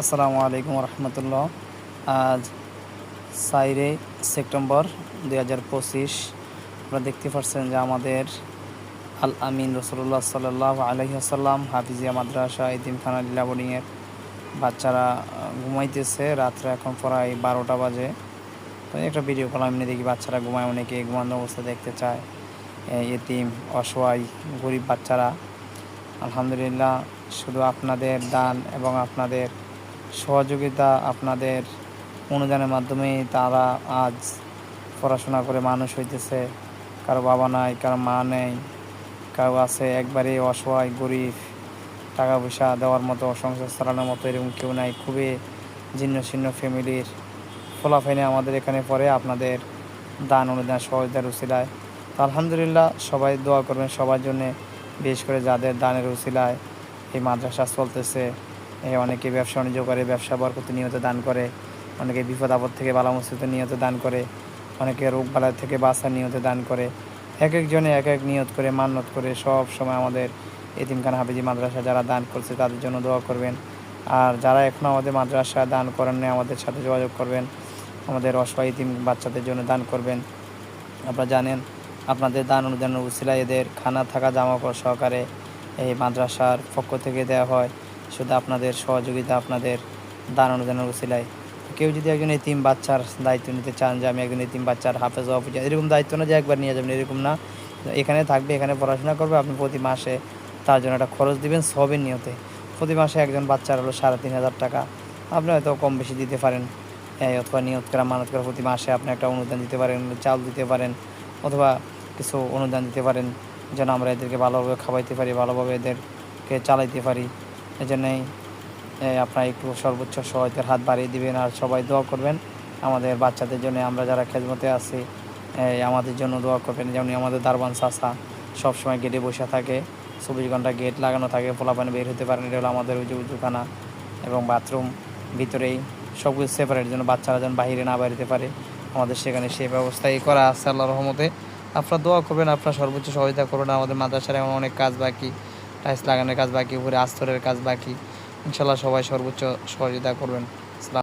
আসসালামু আলাইকুম রহমতুল্লাহ। আজ সাইরে সেপ্টেম্বর দুই হাজার পঁচিশ। আপনারা দেখতে পাচ্ছেন যে আমাদের আল আমিন রসুল্লাহ সাল্লাহ আলহিহাসাল্লাম হাফিজিয়া মাদ্রাসা ইতিমখানা লীলা বোর্ডিংয়ের বাচ্চারা ঘুমাইতেছে। রাত্রে এখন প্রায় বারোটা বাজে। তো একটা ভিডিও করলাম, এমনি দেখি বাচ্চারা ঘুমায়, অনেকে ঘুমানো অবস্থা দেখতে চায়। এতিম, অসহায়, গরিব বাচ্চারা। আলহামদুলিল্লাহ, শুধু আপনাদের দান এবং আপনাদের সহযোগিতা আপনাদের অনুদানের মাধ্যমেই তারা আজ পড়াশোনা করে মানুষ হইতেছে। কারও বাবা নাই, কারও মা নেই, কারও আছে একবারে অসহায়, গরিব টাকা পয়সা দেওয়ার মতো, সংসার চালানোর মতো এরকম কেউ নাই। খুবই জীর্ণ শীর্ণ ফ্যামিলির ফলাফাইনে আমাদের এখানে পরে আপনাদের দান, অনুদান, সহযোগিতার উচিলায় তো আলহামদুলিল্লাহ সবাই দোয়া করবেন সবার জন্যে, বিশেষ করে যাদের দানের উচিলায় এই মাদ্রাসা চলতেছে। অনেকে ব্যবসা বাণিজ্য করে, ব্যবসা বরকত নিয়ত দান করে, অনেকে বিপদ আপদ থেকে বালা মুসিবত নিয়ত দান করে, অনেকে রোগ বালা থেকে বাঁচার নিয়ত দান করে। এক একজনে এক এক নিয়ত করে, মান্যত করে সব সময় আমাদের এতিমখানা হাফিজি মাদ্রাসা যারা দান করছে তাদের জন্য দোয়া করবেন। আর যারা এখনও আমাদের মাদ্রাসা দান করেন আমাদের সাথে যোগাযোগ করবেন। আমাদের অসহায় এতিম বাচ্চাদের জন্য দান করবেন। আপনারা জানেন, আপনাদের দান অনুদানের উচিলা এদের খানা থাকা জামা সহকারে এই মাদ্রাসার পক্ষ থেকে দেওয়া হয়। শুধু আপনাদের সহযোগিতা, আপনাদের দান অনুদানের উচিলায়। কেউ যদি একজন এতিম বাচ্চার দায়িত্ব নিতে চান যে আমি একজন এতিম বাচ্চার হাফেজ অফিস এরকম দায়িত্ব না যে একবার নিয়ে যাবেন, এরকম না। এখানে থাকবে, এখানে পড়াশোনা করবে, আপনি প্রতি মাসে তার জন্য একটা খরচ দিবেন সবের নিয়তে। প্রতি মাসে একজন বাচ্চার হলো সাড়ে তিন হাজার টাকা। আপনি হয়তো কম বেশি দিতে পারেন অথবা নিয়ত করা, মানত করা, প্রতি মাসে আপনি একটা অনুদান দিতে পারেন, চাল দিতে পারেন, অথবা কিছু অনুদান দিতে পারেন, যেন আমরা এদেরকে ভালোভাবে খাওয়াইতে পারি, ভালোভাবে এদেরকে চালাইতে পারি। এই জন্যই এই আপনার একটু সর্বোচ্চ সহায়তার হাত বাড়িয়ে দিবেন আর সবাই দোয়া করবেন। আমাদের বাচ্চাদের জন্য আমরা যারা খেজমতে আছি আমাদের জন্য দোয়া করবেন। যেমন আমাদের দারবান চাষা সবসময় গেটে বসে থাকে, চব্বিশ ঘণ্টা গেট লাগানো থাকে পোলাপানি বের হতে পারেন, এটা হলো আমাদের উজু উজুখানা এবং বাথরুম ভিতরেই সব কিছু সেপারেট যেন বাচ্চারা যেন বাইরে না বেরোতে পারে। আমাদের সেখানে সেই ব্যবস্থাই করা আছে আল্লাহ রহমতে। আপনারা দোয়া করবেন, আপনারা সর্বোচ্চ সহযোগিতা করবেন আমাদের মাদ্রাসার এমন অনেক কাজ বাকি। টাইলস লাগানোর কাজ বাকি উপরে আস্তরের কাজ বাকি। ইনশাল্লাহ সবাই সর্বোচ্চ সহযোগিতা করবেন।